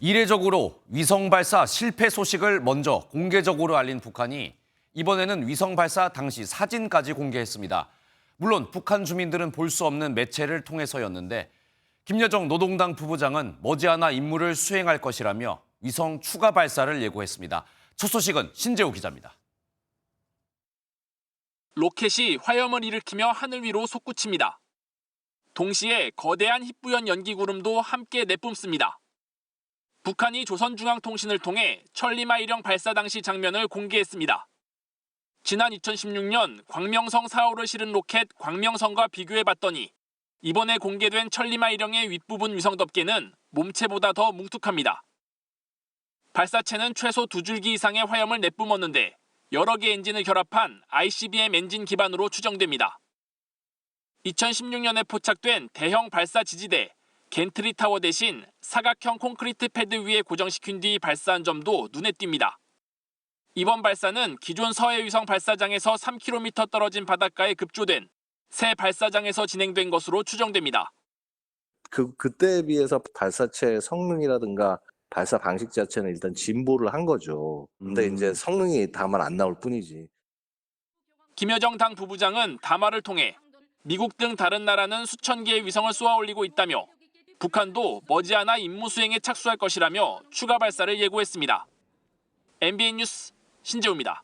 이례적으로 위성 발사 실패 소식을 먼저 공개적으로 알린 북한이 이번에는 위성 발사 당시 사진까지 공개했습니다. 물론 북한 주민들은 볼 수 없는 매체를 통해서였는데 김여정 노동당 부부장은 머지않아 임무를 수행할 것이라며 위성 추가 발사를 예고했습니다. 첫 소식은 신재우 기자입니다. 로켓이 화염을 일으키며 하늘 위로 솟구칩니다. 동시에 거대한 희뿌연 연기 구름도 함께 내뿜습니다. 북한이 조선중앙통신을 통해 천리마일령 발사 당시 장면을 공개했습니다. 지난 2016년 광명성 4호를 실은 로켓 광명성과 비교해 봤더니 이번에 공개된 천리마일령의 윗부분 위성 덮개는 몸체보다 더 뭉툭합니다. 발사체는 최소 두 줄기 이상의 화염을 내뿜었는데 여러 개 엔진을 결합한 ICBM 엔진 기반으로 추정됩니다. 2016년에 포착된 대형 발사 지지대 겐트리 타워 대신 사각형 콘크리트 패드 위에 고정시킨 뒤 발사한 점도 눈에 띕니다. 이번 발사는 기존 서해 위성 발사장에서 3km 떨어진 바닷가에 급조된 새 발사장에서 진행된 것으로 추정됩니다. 그 그때에 비해서 발사체 성능이라든가 발사 방식 자체는 일단 진보를 한 거죠. 근데 음. 이제 성능이 다만 안 나올 뿐이지. 김여정 당 부부장은 담화를 통해 미국 등 다른 나라는 수천 개의 위성을 쏘아 올리고 있다며 북한도 머지않아 임무 수행에 착수할 것이라며 추가 발사를 예고했습니다. MBN 뉴스 신재우입니다.